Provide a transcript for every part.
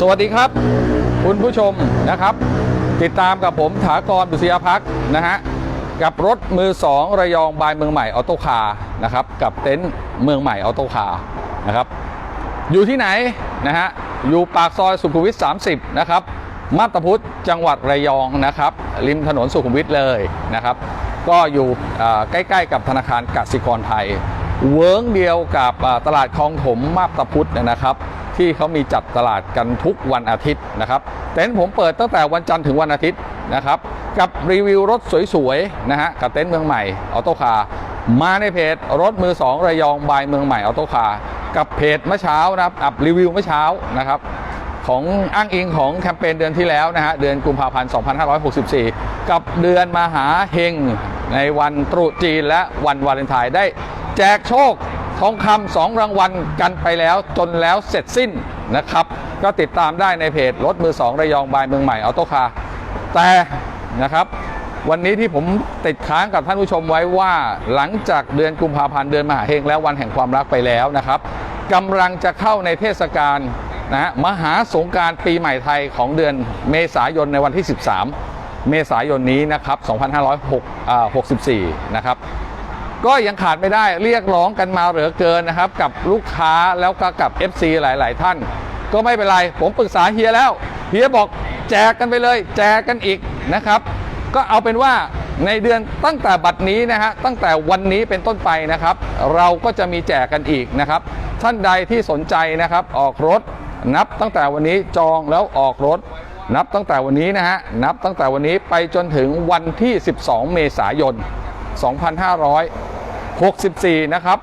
สวัสดีครับ คุณผู้ชมนะครับ ติดตามกับผมถากรบุษยพักนะฮะกับรถมือสองระยองบายเมืองใหม่ออโต้คาร์นะครับกับเต็นท์เมืองใหม่ออโต้คาร์นะครับอยู่ที่ไหนนะฮะอยู่ปากซอยสุขุมวิท 30 นะครับมาตาพุธจังหวัดระยองนะครับริมถนนสุขุมวิทเลยนะครับ ก็อยู่ใกล้ๆ กับธนาคารกสิกรไทย เวิร์งเดียวกับตลาดคลองถมมาบตาพุธนะครับ ที่เขามีจัดตลาดกันทุกวันอาทิตย์นะครับเต็นท์ผมเปิดตั้งแต่วันจันทร์ถึงวันอาทิตย์นะครับ กับรีวิวรถสวยๆนะฮะกับเต็นท์เมืองใหม่ออโต้คาร์มาในเพจรถมือ 2 ระยองบายเมืองใหม่ออโต้คาร์กับเพจเมื่อเช้านะครับอัพรีวิวเมื่อเช้านะครับของอ้างอิงของแคมเปญเดือนที่แล้วนะฮะเดือนกุมภาพันธ์ 2564 กับเดือนมหาเฮงในวันตรุษจีนและวันวาเลนไทน์ได้แจกโชค ทองคำสองรางวัลกันไปแล้วจนแล้วเสร็จสิ้นนะครับ ก็ติดตามได้ในเพจรถมือ2ระยองบายเมืองใหม่ออโต้คาร์แต่นะครับ วันนี้ที่ผมติดค้างกับท่านผู้ชมไว้ว่าหลังจากเดือนกุมภาพันธ์เดือนมหาเฮงและวันแห่งความรักไปแล้วนะครับกำลังจะเข้าในเทศกาลนะฮะมหาสงการปีใหม่ไทยของเดือนเมษายนในวันที่ 13 เมษายนนี้นะครับ 2564 นะครับ ก็ยังขาดไม่ได้เรียกร้องกันมาเหลือเกินนะครับ กับลูกค้าแล้วก็กับ FC หลาย ๆ ท่าน ก็ไม่เป็นไร ผมปรึกษาเฮียแล้วเฮียบอกแจกกันไปเลย แจกกันอีกนะครับ ก็เอาเป็นว่าในเดือนตั้งแต่บัดนี้นะฮะตั้งแต่วันนี้เป็นต้นไปนะครับ เราก็จะมีแจกกันอีกนะครับ ท่านใดที่สนใจนะครับออกรถนับตั้งแต่วันนี้จองแล้วออกรถ นับตั้งแต่วันนี้นะฮะนับตั้งแต่วันนี้ไปจนถึงวันที่ 12 เมษายน 2564 นะครับ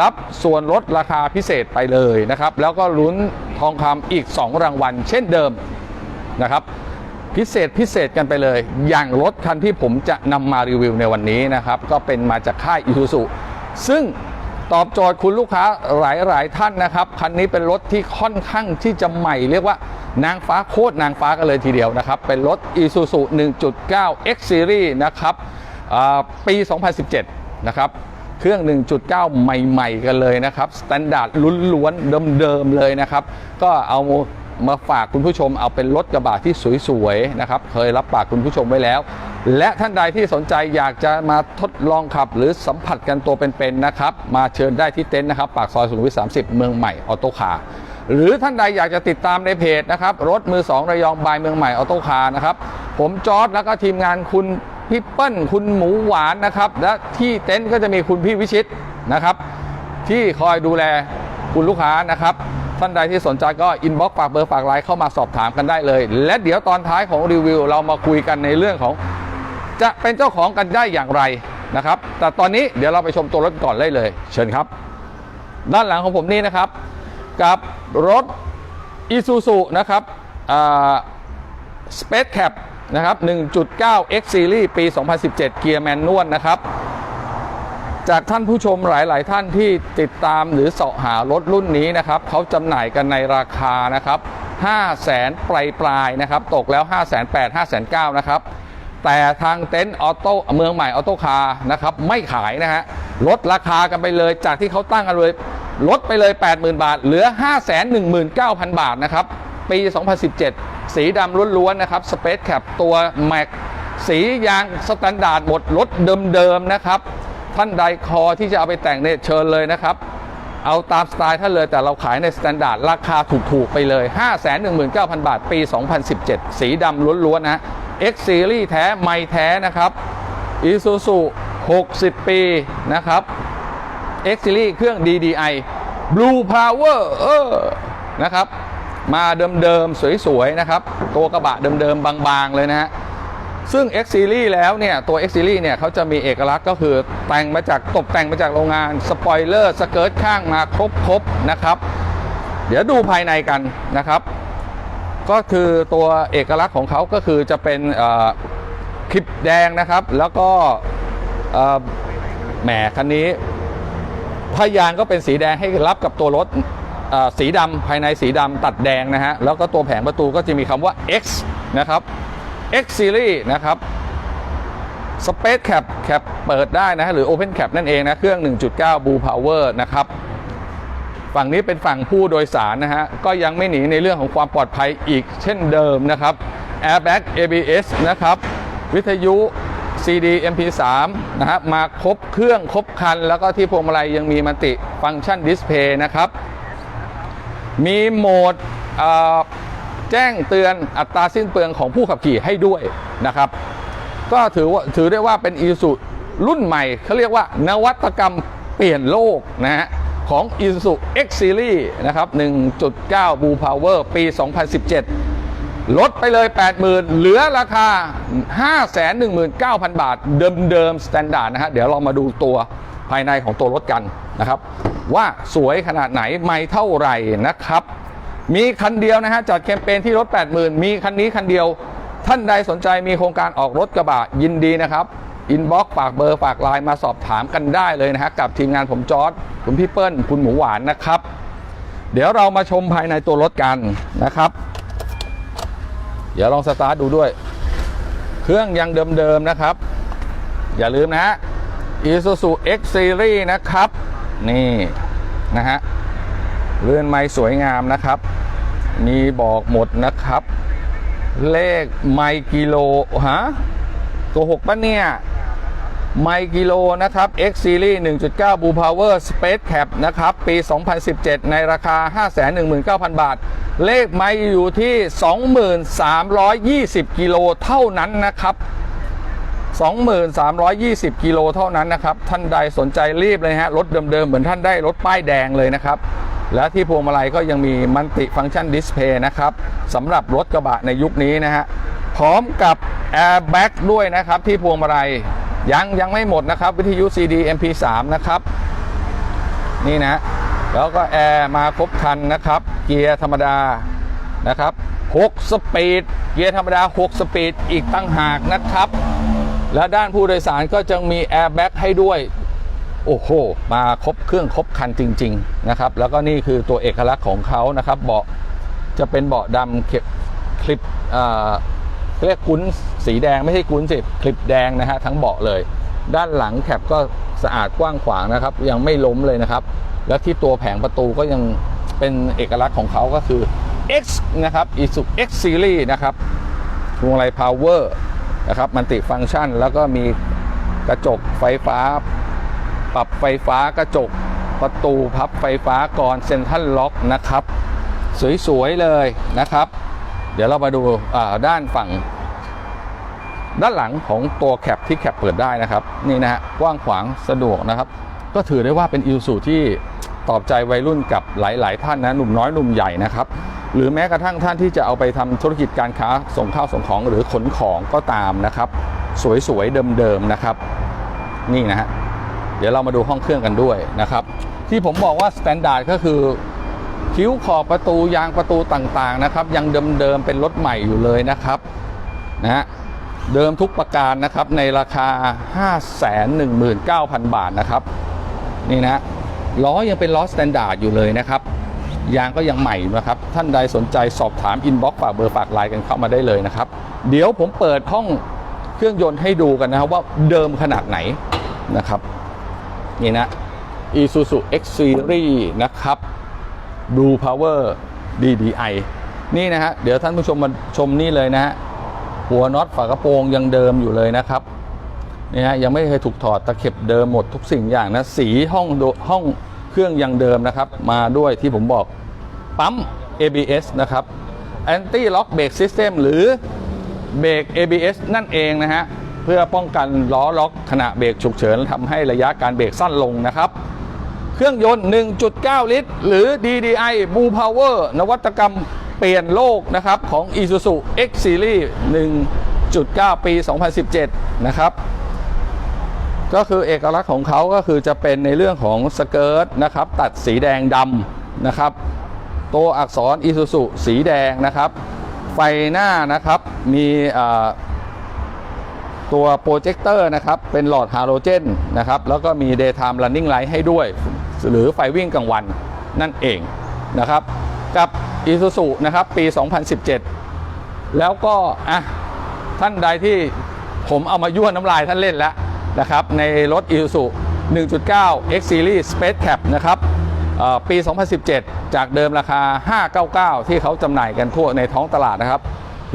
รับส่วนลดราคาพิเศษไปเลยนะครับ แล้วก็ลุ้นทองคำอีก 2 รางวัล เช่นเดิมนะครับ พิเศษพิเศษกันไปเลย อย่างรถคันที่ผมจะนำมารีวิวในวันนี้นะครับ ก็เป็นมาจากค่ายอิ u ู u ซึ่งตอบโจทย์คุณลูกค้าหลายหลาย ๆ ท่านนะครับ คันนี้เป็นรถที่ค่อนข้างที่จะใหม่ เรียกว่านางฟ้าโคตรนางฟ้ากันเลยทีเดียวนะครับ เป็นรถ Isuzu 1.9 X Series นะครับ ปี 2017 นะครับ เครื่อง 1.9 ใหม่ๆ กันเลยนะครับสแตนดาร์ดล้วนๆเดิมๆเลยนะครับ ก็เอามาฝากคุณผู้ชมเอาเป็นรถกระบะที่สวยๆนะครับ เคยรับปากคุณผู้ชมไว้แล้ว และท่านใดที่สนใจอยากจะมาทดลองขับ หรือสัมผัสกันตัวเป็นๆนะครับ มาเชิญได้ที่เต็นท์นะครับ ปากซอยสุขุมวิท 30 เมืองใหม่ออโต้คาร์หรือท่านใดอยากจะติดตามในเพจนะครับ รถมือ 2 ระยองบายเมืองใหม่ออโต้คาร์นะครับ ผมจอร์ดแล้วก็ทีมงานคุณ พี่เปิ้ลคุณหมูหวานนะครับ และที่เต็นท์ก็จะมีคุณพี่วิชิตนะครับ ที่คอยดูแลคุณลูกค้านะครับท่านใดที่สนใจก็อินบ็อกซ์ฝากเบอร์ฝากไลน์เข้ามาสอบถามกันได้เลย และเดี๋ยวตอนท้ายของรีวิว เรามาคุยกันในเรื่องของ จะเป็นเจ้าของกันได้อย่างไรนะครับ แต่ตอนนี้เดี๋ยวเราไปชมตัวรถก่อนเลยเลย เชิญครับ ด้านหลังของผมนี่นะครับ กับรถ Isuzu นะครับ Space Cap นะครับ 1.9 X Series ปี 2017 เกียร์แมนนวลนะครับ จากท่านผู้ชมหลาย ๆ ท่านที่ติดตามหรือเสาะหารถรุ่นนี้นะครับเขาจำหน่ายกันในราคานะครับ 5 0 0แสนปลายปลายๆนะครับ ตกแล้ว 5 8 0 0 0 5 9 0 0นะครับ แต่ทางเต็นท์ออโต้เมืองใหม่ออโต้คาร์นะครับ ไม่ขายนะฮะลดราคากันไปเลยจากที่เขาตั้งกันเลยลดไปเลย 80,000 บาท เหลือ 519,000 บาทนะครับ ปี 2017 สีดำล้วนๆนะครับ Space Cap ตัว Mac สียางสแตนดาร์ดหมดรถเดิมๆนะครับ ท่านใดคอที่จะเอาไปแต่งเนี่ยเชิญเลยนะครับ เอาตามสไตล์ท่านเลยแต่เราขายในสแตนดาร์ดราคาถูกๆ ไปเลย 519,000 บาท ปี 2017 สีดำล้วนๆนะ X Series แท้ ไม่แท้นะครับ Isuzu 60 ปีนะครับ X Series เครื่อง DDI Blue Power เออนะครับ มาเดิมๆ สวยๆ นะครับ ตัวกระบะเดิมๆ บางๆ เลยนะฮะ ซึ่ง X Series แล้วเนี่ย ตัว X Series เนี่ยเขาจะมีเอกลักษณ์ก็คือแต่งมาจากตกแต่งมาจากโรงงาน สปอยเลอร์ สเกิร์ตข้างมาครบๆ นะครับ เดี๋ยวดูภายในกันนะครับ ก็คือตัวเอกลักษณ์ของเขาก็คือจะเป็นคลิปแดงนะครับ แล้วก็แหมคันนี้พยางก็เป็นสีแดงให้รับกับตัวรถ สีดำภายในสีดำตัดแดงนะฮะแล้วก็ตัวแผงประตูก็จะมีคำว่า X นะครับ X Series นะครับ Space Cap Cap เปิดได้นะฮะหรือ Open Cap นั่นเองนะเครื่อง 1.9 Blue Power นะครับฝั่งนี้เป็นฝั่งผู้โดยสารนะฮะก็ยังไม่หนีในเรื่องของความปลอดภัยอีกเช่นเดิมนะครับ Airbag ABS นะครับ วิทยุ CD MP3 นะฮะมาครบเครื่องครบคัน แล้วก็ที่พวงมาลัยยังมีมัลติฟังก์ชันดิสเพย์นะครับ มีโหมดแจ้งเตือนอัตราสิ้นเปลืองของผู้ขับขี่ให้ด้วยนะครับ ก็ถือว่าถือได้ว่าเป็นอีซูรุ่นใหม่เขาเรียกว่านวัตกรรมเปลี่ยนโลกนะฮะของ Isuzu X Series นะครับ 1.9 Blue Power ปี 2017 ลดไปเลย 80,000 เหลือราคา 519,000 บาท เดิมๆสแตนดาร์ดนะฮะ เดี๋ยวเรามาดูตัวภายในของตัวรถกันนะครับ ว่าสวยขนาดไหนไม่เท่าไหร่นะครับ มีคันเดียวนะฮะจัดแคมเปญที่รถ 80,000 มีคันนี้คันเดียว ท่านใดสนใจมีโครงการออกรถกระบะยินดีนะครับอินบ็อกฝากเบอร์ฝากไลน์มาสอบถามกันได้เลยนะฮะกับทีมงานผมจอร์ดคุณพี่เปิ้ลคุณหมูหวานนะครับ เดี๋ยวเรามาชมภายในตัวรถกันนะครับ เดี๋ยวลองสตาร์ทดูด้วย เครื่องยังเดิมๆนะครับ อย่าลืมนะฮะ Isuzu X Series นะครับ นี่นะฮะเรือนไม้สวยงามนะครับ มีบอกหมดนะครับ เลขไมกิโลฮะโกหกปะเนี่ยไมกิโลนะครับ X Series 1.9 Blue Power Space Cap นะครับ ปี 2017 ในราคา 519,000 บาท เลขไมอยู่ที่ 2320 กิโลเท่านั้นนะครับ 2320 กิโลเท่านั้นนะครับ ท่านใดสนใจรีบเลยฮะ รถเดิมๆ เหมือนท่านได้รถป้ายแดงเลยนะครับ และที่พวงมาลัยก็ยังมีมัลติฟังก์ชันดิสเพย์นะครับสำหรับรถกระบะในยุคนี้นะฮะ พร้อมกับแอร์แบ็กด้วยนะครับ ที่พวงมาลัยยังยังไม่หมดนะครับ วิทยุ CD MP3 นะครับ นี่นะ แล้วก็แอร์มาครบคันนะครับ เกียร์ธรรมดานะครับ6สปีดเกียร์ธรรมดา 6 สปีดอีกตั้งหากนะครับ และด้านผู้โดยสารก็จะมีแอร์แบ็กให้ด้วย โอ้โห มาครบเครื่องครบคันจริง ๆ นะครับ แล้วก็นี่คือตัวเอกลักษณ์ของเขานะครับ เบาะจะเป็นเบาะดำเข็บคลิปเอ่อเรียกกุ้นสีแดงไม่ใช่กุ้นสิคลิปแดงนะฮะทั้งเบาะเลย ด้านหลังแคปก็สะอาดกว้างขวางนะครับ ยังไม่ล้มเลยนะครับ และที่ตัวแผงประตูก็ยังเป็นเอกลักษณ์ของเขาก็คือ X นะครับ Isuzu X Series นะครับพวงมาลัย Power นะครับมันติฟังก์ชัน แล้วก็มีกระจกไฟฟ้า ปรับไฟฟ้ากระจกประตูพับไฟฟ้าก่อนเซ็นทรัลล็อกนะครับ สวย ๆ เลยนะครับ เดี๋ยวเรามาดูาด้านฝั่ง ด้านหลังของตัวแคปที่แคปเปิดได้นะครับ นี่นะฮะกว้างขวางสะดวกนะครับ ก็ถือได้ว่าเป็นอิ s สูที่ ตอบใจวัยรุ่นกับหลาย ๆ ท่านนะหนุ่มน้อยหนุ่มใหญ่นะครับหรือแม้กระทั่งท่านที่จะเอาไปทำธุรกิจการค้าส่งข้าวส่งของหรือขนของก็ตามนะครับ สวย ๆ เดิม ๆ นะครับ นี่นะฮะเดี๋ยวเรามาดูห้องเครื่องกันด้วยนะครับ ที่ผมบอกว่าสแตนดาร์ดก็คือคิ้วขอบประตูยางประตูต่างๆนะครับ ยังเดิมๆเป็นรถใหม่อยู่เลยนะครับนะฮะเดิมทุกประการนะครับในราคา 519,000 บาทนะครับ นี่นะ ล้อยังเป็นล้อสแตนดาร์ดอยู่เลยนะครับยางก็ยังใหม่นะครับ ท่านใดสนใจสอบถามอินบ็อกซ์ฝากเบอร์ฝากไลน์กันเข้ามาได้เลยนะครับ เดี๋ยวผมเปิดห้องเครื่องยนต์ให้ดูกันนะครับว่าเดิมขนาดไหนนะครับ นี่นะ Isuzu X Series นะครับ Blue Power DDI นี่นะฮะ เดี๋ยวท่านผู้ชมมาชมนี่เลยนะฮะ หัวน็อตฝากระโปรงยังเดิมอยู่เลยนะครับ นี่ฮะยังไม่เคยถูกถอดตะเข็บเดิมหมดทุกสิ่งอย่างนะสีห้องห้องเครื่องยังเดิมนะครับ มาด้วยที่ผมบอกปั๊ม ABS นะครับ Anti Lock Brake System หรือเบรก ABS นั่นเองนะฮะเพื่อป้องกันล้อล็อกขณะเบรกฉุกเฉินทำให้ระยะการเบรกสั้นลงนะครับ เครื่องยนต์ 1.9 ลิตร หรือ DDI Blue Power นวัตกรรมเปลี่ยนโลกนะครับของ Isuzu X Series 1.9 ปี 2017 นะครับ ก็คือเอกลักษณ์ของเขาก็คือจะเป็นในเรื่องของสเกิร์ตนะครับตัดสีแดงดำนะครับ ตัวอักษร Isuzu สีแดงนะครับ ไฟหน้านะครับมีตัวโปรเจคเตอร์นะครับเป็นหลอดฮาโลเจนนะครับแล้วก็มี daytime running light ให้ด้วย หรือไฟวิ่งกลางวันนั่นเองนะครับ กับ Isuzu นะครับปี 2017 แล้วก็อะท่านใดที่ผมเอามายั่วน้ำลายท่านเล่นแล้ว นะครับในรถ Isuzu 1.9 X Series Space Cap นะครับปี 2017 จากเดิมราคา 599 ที่เขาจำหน่ายกันทั่วในท้องตลาดนะครับ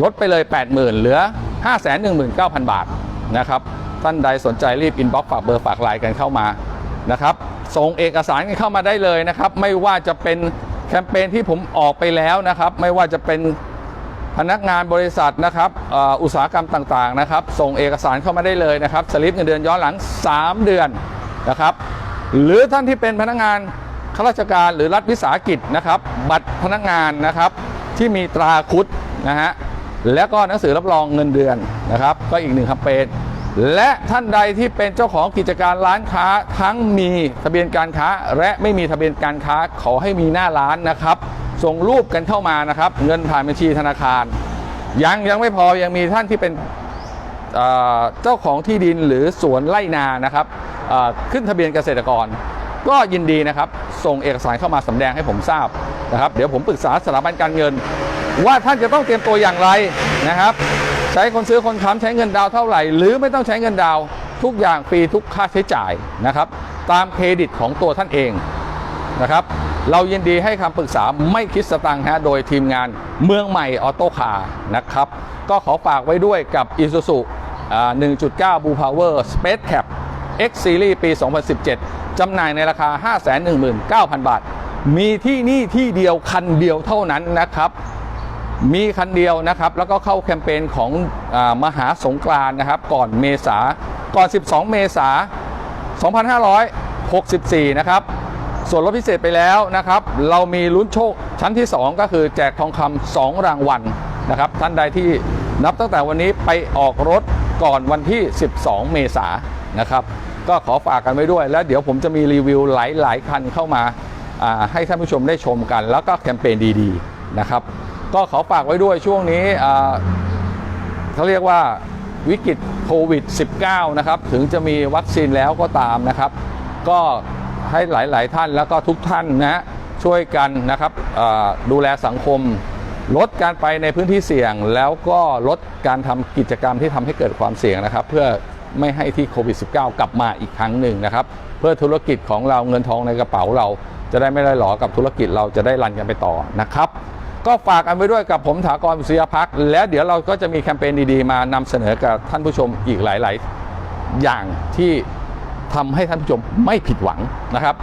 ลดไปเลย 80,000 เหลือ 519,000 บาทนะครับท่านใดสนใจรีบอินบ็อกซ์ฝากเบอร์ฝากไลน์กันเข้ามานะครับส่งเอกสารกันเข้ามาได้เลยนะครับ ไม่ว่าจะเป็นแคมเปญที่ผมออกไปแล้วนะครับ ไม่ว่าจะเป็น พนักงานบริษัทนะครับอุตสาหกรรมต่างๆนะครับ ส่งเอกสารเข้ามาได้เลยนะครับสลิปเงินเดือนย้อนหลัง 3 เดือนนะครับ หรือท่านที่เป็นพนักงานข้าราชการหรือรัฐวิสาหกิจนะครับ บัตรพนักงานนะครับที่มีตราคุดนะฮะแล้วก็หนังสือรับรองเงินเดือนนะครับ ก็อีกหนึ่งคมเปญและท่านใดที่เป็นเจ้าของกิจการร้านค้าทั้งมีทะเบียนการค้า และไม่มีทะเบียนการค้าขอให้มีหน้าร้านนะครับ ส่งรูปกันเข้ามานะครับ เงินผ่านบัญชีธนาคาร ยังยังไม่พอยังมีท่านที่เป็นเจ้าของที่ดินหรือสวนไร่นานะครับขึ้นทะเบียนเกษตรกร ก็ยินดีนะครับ ส่งเอกสารเข้ามาสำแดงให้ผมทราบนะครับ เดี๋ยวผมปรึกษาสถาบันการเงิน ว่าท่านจะต้องเตรียมตัวอย่างไรนะครับ ใช้คนซื้อคนค้ำใช้เงินดาวเท่าไหร่ หรือไม่ต้องใช้เงินดาวทุกอย่างฟรีทุกค่าใช้จ่ายนะครับ ตามเครดิตของตัวท่านเองนะครับ เรายินดีให้คำปรึกษาไม่คิดสตังค์ฮะโดยทีมงานเมืองใหม่ออโต้คาร์นะครับ ก็ขอฝากไว้ด้วยกับ Isuzu 1.9 Blue Power Space Cap X Series ปี 2017 จำหน่ายในราคา 519,000 บาท มีที่นี่ที่เดียวคันเดียวเท่านั้นนะครับ มีคันเดียวนะครับ แล้วก็เข้าแคมเปญของอมหาสงกรานนะครับ ก่อนเมษาก่อน 12 เมษา2564 นะครับ ส่วนลดพิเศษไปแล้วนะครับ เรามีลุ้นโชคชั้นที่ 2 ก็คือแจกทองคำ2รางวัลนะครับ ท่านใดที่นับตั้งแต่วันนี้ไปออกรถก่อนวันที่ 12 เมษายนนะครับ ก็ขอฝากกันไว้ด้วย แล้วเดี๋ยวผมจะมีรีวิวหลายๆคันเข้ามาให้ท่านผู้ชมได้ชมกัน แล้วก็แคมเปญดีๆนะครับ ก็ขอฝากไว้ด้วยช่วงนี้เขาเรียกว่าวิกฤตโควิด -19 นะครับ ถึงจะมีวัคซีนแล้วก็ตามนะครับ ก็ ให้หลาย ๆ ท่านแล้วก็ทุกท่านนะช่วยกันนะครับดูแลสังคม ลดการไปในพื้นที่เสี่ยง แล้วก็ลดการทำกิจกรรมที่ทำให้เกิดความเสี่ยงนะครับ เพื่อไม่ให้ที่โควิด -19 กลับมาอีกครั้งหนึ่งนะครับ เพื่อธุรกิจของเราเงินทองในกระเป๋าเรา จะได้ไม่ได้หลอกับธุรกิจเราจะได้รันกันไปต่อนะครับ ก็ฝากกันไว้ด้วยกับผมถากรวิศยพักษ์และเดี๋ยวเราก็จะมีแคมเปญดีๆ มานำเสนอกับท่านผู้ชมอีกหลาย ๆ อย่างที่ ทำให้ท่านผู้ชมไม่ผิดหวังนะครับ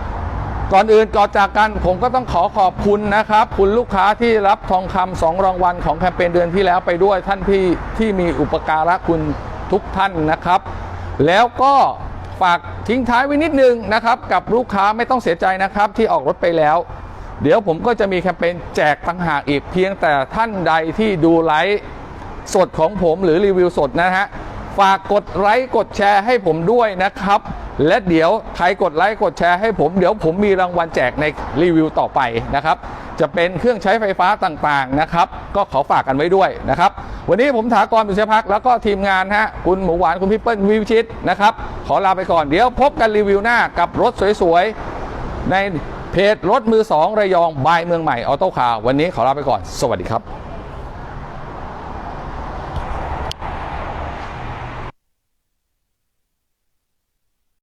ก่อนอื่นก่อนจากกันผมก็ต้องขอขอบคุณนะครับ คุณลูกค้าที่รับทองคำสองรางวัลของแคมเปญเดือนที่แล้วไปด้วยท่านที่ที่มีอุปการะคุณทุกท่านนะครับ แล้วก็ฝากทิ้งท้ายไว้นิดนึงนะครับ กับลูกค้าไม่ต้องเสียใจนะครับที่ออกรถไปแล้ว เดี๋ยวผมก็จะมีแคมเปญแจกต่างหากอีกเพียงแต่ท่านใดที่ดูไลฟ์สดของผมหรือรีวิวสดนะฮะฝากกดไลค์กดแชร์ให้ผมด้วยนะครับ และเดี๋ยวใครกดไลค์กดแชร์ให้ผมเดี๋ยวผมมีรางวัลแจกในรีวิวต่อไปนะครับ จะเป็นเครื่องใช้ไฟฟ้าต่างๆนะครับ ก็ขอฝากกันไว้ด้วยนะครับ วันนี้ผมถากรบุษยพักแล้วก็ทีมงานฮะคุณหมูหวานคุณพี่เปิ้ลวิวชิตนะครับ ขอลาไปก่อนเดี๋ยวพบกันรีวิวหน้ากับรถสวยๆในเพจรถมือสองระยองบายเมืองใหม่ออโต้คาร์วันนี้ขอลาไปก่อน สวัสดีครับ